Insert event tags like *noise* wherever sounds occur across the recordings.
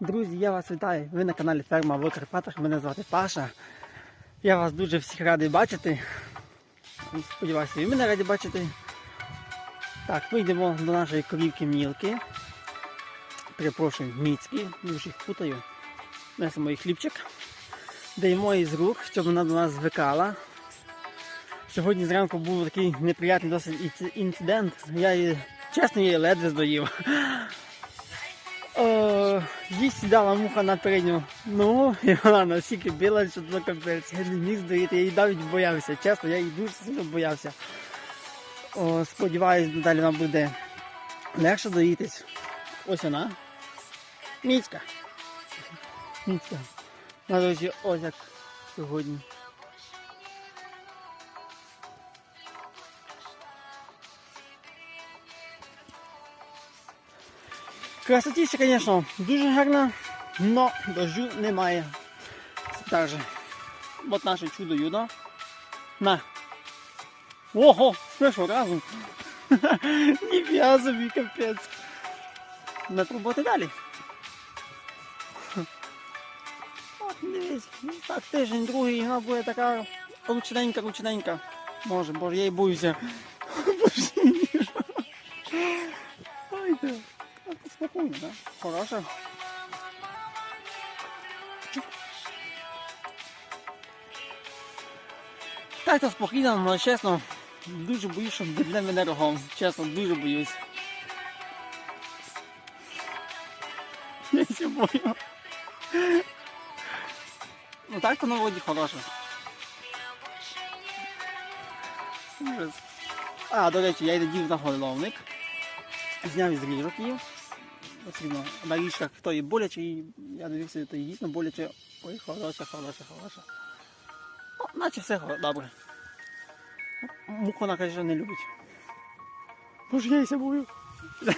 Друзі, я вас вітаю. Ви на каналі Ферма в Карпатах. Мене звати Паша. Я вас дуже всіх радий бачити. Сподіваюся, і мене раді бачити. Так, ми йдемо до нашої корівки Мілки. Перепрошую, Міцьки, дуже їх путаю. Несемо їй хлібчик. Даємо їй з рук, щоб вона до нас звикала. Сьогодні зранку був такий неприятний досить інцидент. Я її, чесно, її ледве здоїв. О, їй сідала муха на передню ногу, і вона настільки била, що це капець. Я не міг здоїти, я її навіть боявся. Чесно, я її дуже сильно боявся. О, сподіваюсь, далі вона буде легше доїтись. Ось вона. Міцька. Міцька. На дорожі ось як сьогодні. Красотіще, звісно, дуже гарна, але дождю немає. Так же. От наше чудо юдо. На. Ого, з першого разу. Ніфіга собі капець. Не пробувати далі. От, дивись, ну, так тиждень, другий, вона буде така ручненька, ручненька. Може, боже, я її боюся. *laughs* Боже мій. Ой, да. Спокійно, да? Хороша. Так, то спокійно, але чесно, дуже боюсь, що дебне мене рогом. Чесно, дуже боюсь. Я ся бою. Ну так то на воді хороше. А, до речі, я йду на головник. Зняв із ріжок її. Потрібно на ріжках то і боляче, і я дивився, то і дійсно боляче. Ой, хороше, хороше, хороше. Ну, наче все добре. Муха вона, каже, що не любить. Боже, я ся бою. *laughs*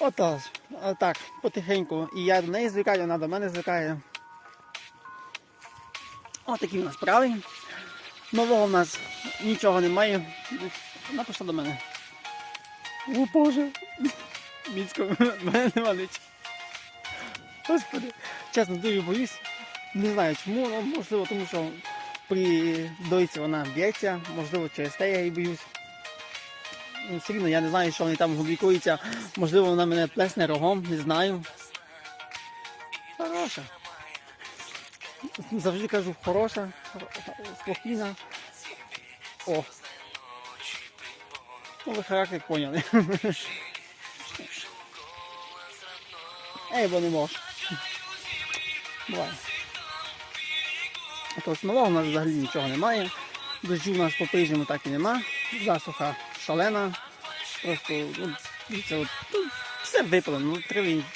Отож, так, потихеньку. І я до неї звикаю, вона до мене звикає. Отакі в нас справи. Нового в нас нічого немає. Вона пішла до мене. О Боже! Міцько, *laughs* мене нема нічого. Господи, чесно, дуже боюсь. Не знаю чому, але можливо, тому що при дойці вона б'ється, можливо, через те я її боюсь. Ну, Все рівно я не знаю, що вони там гублікуються. Можливо, вона мене плесне рогом, не знаю. Хороша. Завжди кажу, хороша, спокійна. О. Ну, ви характер поняли. *laughs* Ей, бо не можеш. Буває. Тож нового у нас взагалі нічого немає. Дощу у нас по-прежньому так і нема. Засуха шалена. Просто ну, дивіться, от, тут все випало. Ну,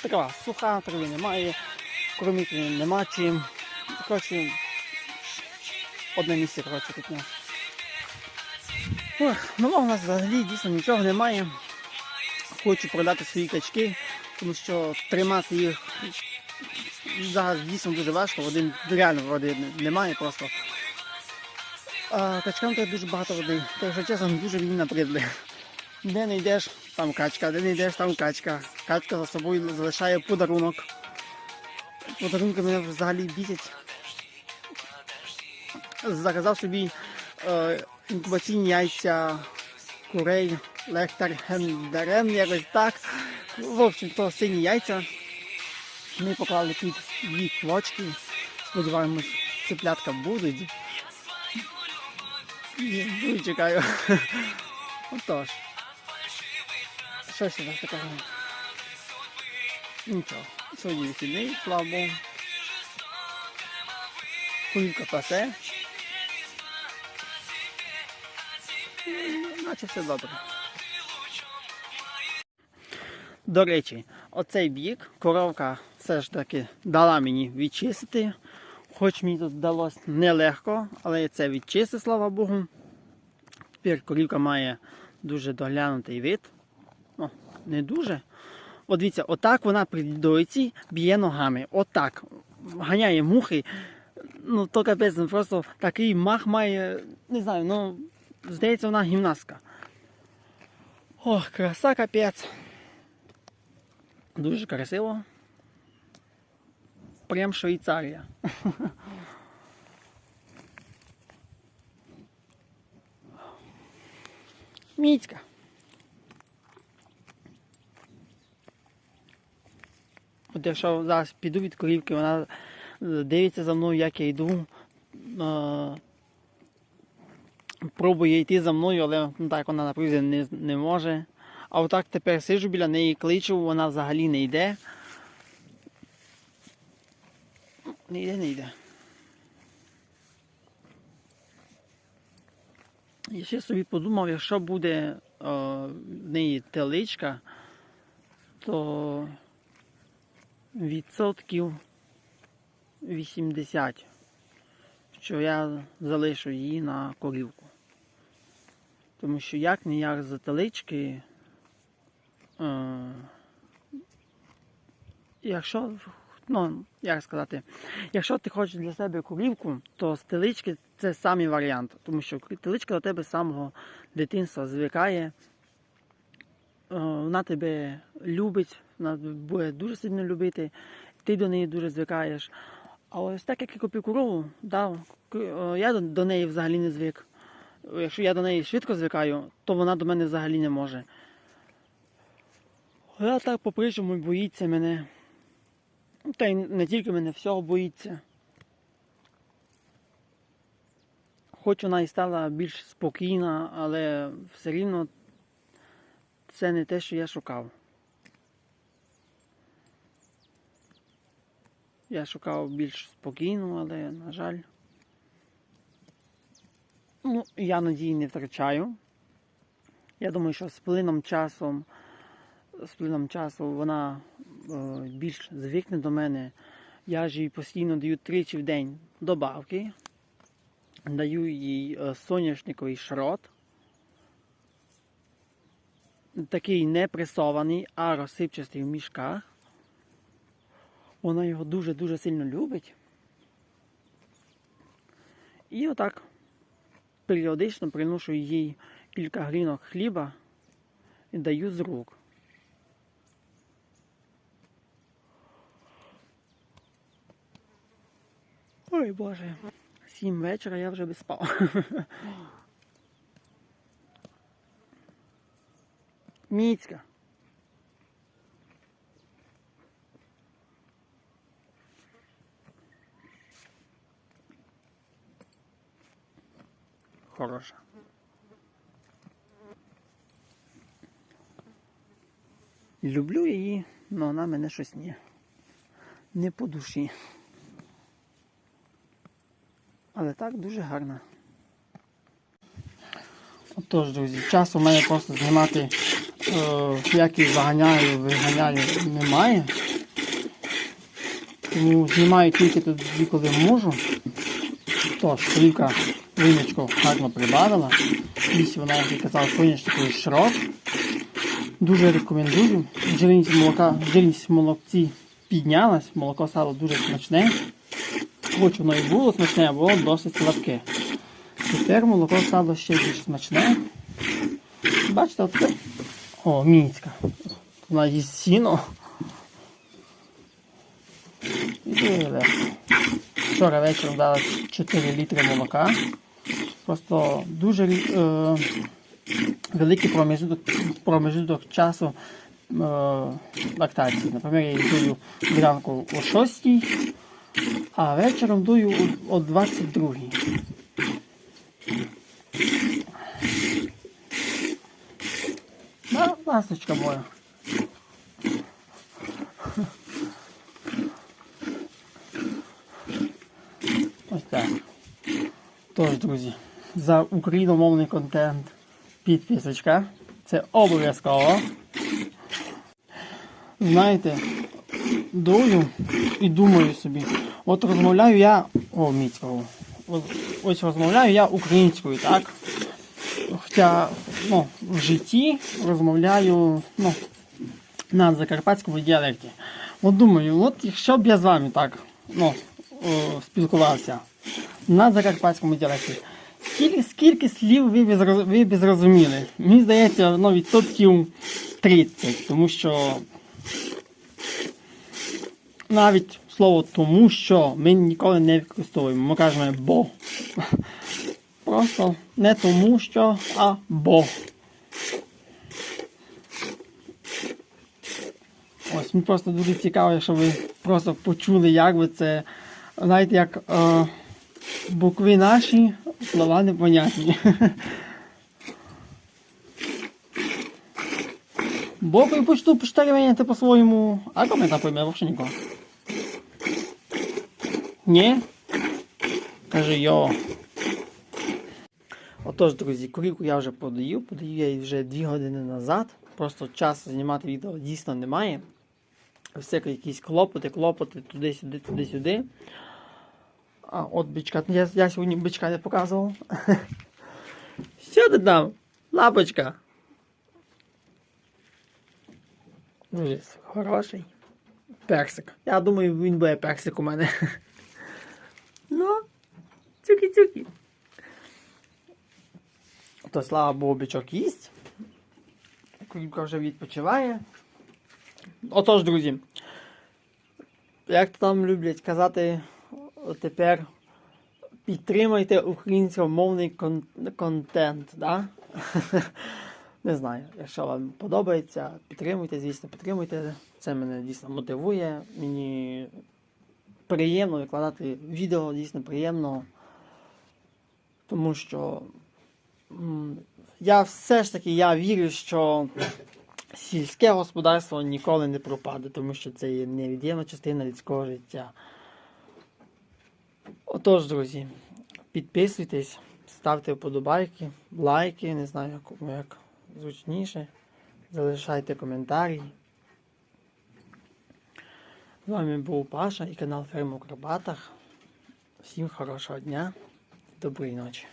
трава суха, трави немає, кормити нема чим. Коротше, одне місце коротше, тут нас. Нового у нас взагалі дійсно нічого немає. Хочу продати свої качки, тому що тримати їх зараз дійсно дуже важко, води реально води немає просто. А качкам треба дуже багато води. Так що чесно, дуже мені набридли. Де не йдеш, там качка, де не йдеш, там качка. Качка за собою залишає подарунок. Подарунки мене взагалі бісять. Заказав собі е, інкубаційні яйця курей, лектар, гендерем, якось так. В общем, то сині яйця. Ми поклали під дві квочки. Сподіваємось, цеплятка будуть. Дуже чекаю. *laughs* Отож. Що ще у нас такого? Нічого. Сьогодні вихідний, слава Богу. Кулівка пасе. Наче все добре. До речі, оцей бік коровка все ж таки дала мені відчистити. Хоч мені тут вдалося нелегко, але я це відчистив, слава Богу. Тепер корівка має дуже доглянутий вид. Ну, не дуже. От дивіться, отак вона при дойці б'є ногами. Отак. Ганяє мухи. Ну, то капець, ну, просто такий мах має, не знаю, ну, здається, вона гімнастка. Ох, краса капець. Дуже красиво. Прям Швейцарія. *laughs* Міцька. От якщо зараз піду від корівки, вона е, дивиться за мною, як я йду. е, Пробує йти за мною, але ну, так вона на не, не може. А отак тепер сиджу біля неї, кличу, вона взагалі не йде. Не йде, не йде. Я ще собі подумав, якщо буде е, в неї теличка, то відсотків 80, що я залишу її на корівку. Тому що як ніяк за телички, якщо, ну, як сказати, якщо ти хочеш для себе корівку, то з телички це самий варіант. Тому що теличка до тебе з самого дитинства звикає. Е, Вона тебе любить, вона буде дуже сильно любити, ти до неї дуже звикаєш. А ось так як я купив корову, да, е, я до неї взагалі не звик. Якщо я до неї швидко звикаю, то вона до мене взагалі не може. Я так по-прежньому боїться мене. Та й не тільки мене, всього боїться. Хоч вона і стала більш спокійна, але все рівно це не те, що я шукав. Я шукав більш спокійну, але, на жаль. Ну, я надії не втрачаю. Я думаю, що з плином часом, з плином часу вона е, більш звикне до мене. Я ж їй постійно даю тричі в день добавки. Даю їй е, соняшниковий шрот. Такий не пресований, а розсипчастий в мішках. Вона його дуже-дуже сильно любить. І отак періодично приношу їй кілька грінок хліба і даю з рук. Ой Боже, сім вечора я вже би спав. Міцька. Хороша. Люблю її, але вона мене щось ні. Не по душі. Але так дуже гарно. Отож, друзі, часу в мене просто знімати, е, як їх заганяю, виганяю, немає. Тому знімаю тільки тоді, коли можу. Тож, стрілка виничку гарно прибавила. Лісі вона, як я казав, сонячний шрот. Дуже рекомендую. Жирність молока, жирність молокці піднялась, молоко стало дуже смачне. Хоч воно і було смачне, було досить слабке. Тепер молоко стало ще більш смачне. Бачите, от це. О, мінська. Вона їсть сіно. І дуже. Вчора вечором дала 4 літри молока. Просто дуже е, великий промежуток, промежуток часу е, лактації. Наприклад, я її дую зранку о 6, а вечором дую о, о 22. Да, ласточка моя. Ось так. Тож, друзі, за україномовний контент підписочка. Це обов'язково. Знаєте, дою і думаю собі. От розмовляю я. О, міцького. Ось розмовляю я українською, так? Хоча ну, в житті розмовляю ну, на закарпатському діалекті. От думаю, от якщо б я з вами так ну, о, спілкувався на закарпатському діалекті, скільки, скільки слів ви б, ви б зрозуміли? Мені здається, ну, відсотків 30, тому що навіть слово тому що ми ніколи не використовуємо. Ми кажемо бо. Просто не тому що, а бо. Ось мені просто дуже цікаво, якщо ви просто почули, як ви це. Знаєте, як е, букви наші, слова непонятні. Бо почту почтарювання по-своєму. А кому там пойме, вообще нікого. Ні? Каже йо. Отож, друзі, курівку я вже подаю, подаю я її вже 2 години назад. Просто часу знімати відео дійсно немає. Всякі якісь клопоти, клопоти, туди-сюди, туди-сюди. А, от бичка. Я, я сьогодні бичка не показував. *laughs* Що ти там? Лапочка. Дуже хороший. Персик. Я думаю, він буде персик у мене. *laughs* Цюкі-цюкі. То слава Богу, бичок їсть. Курівка вже відпочиває. Отож, друзі. Як там люблять казати тепер підтримайте українськомовний кон- контент, да? *laughs* Не знаю, якщо вам подобається, підтримуйте, звісно, підтримуйте. Це мене дійсно мотивує. Мені приємно викладати відео, дійсно приємно. Тому що я все ж таки я вірю, що сільське господарство ніколи не пропаде, тому що це є невід'ємна частина людського життя. Отож, друзі, підписуйтесь, ставте вподобайки, лайки, не знаю, як, як зручніше. Залишайте коментарі. З вами був Паша і канал Ферма у Карпатах. Всім хорошого дня, доброї ночі.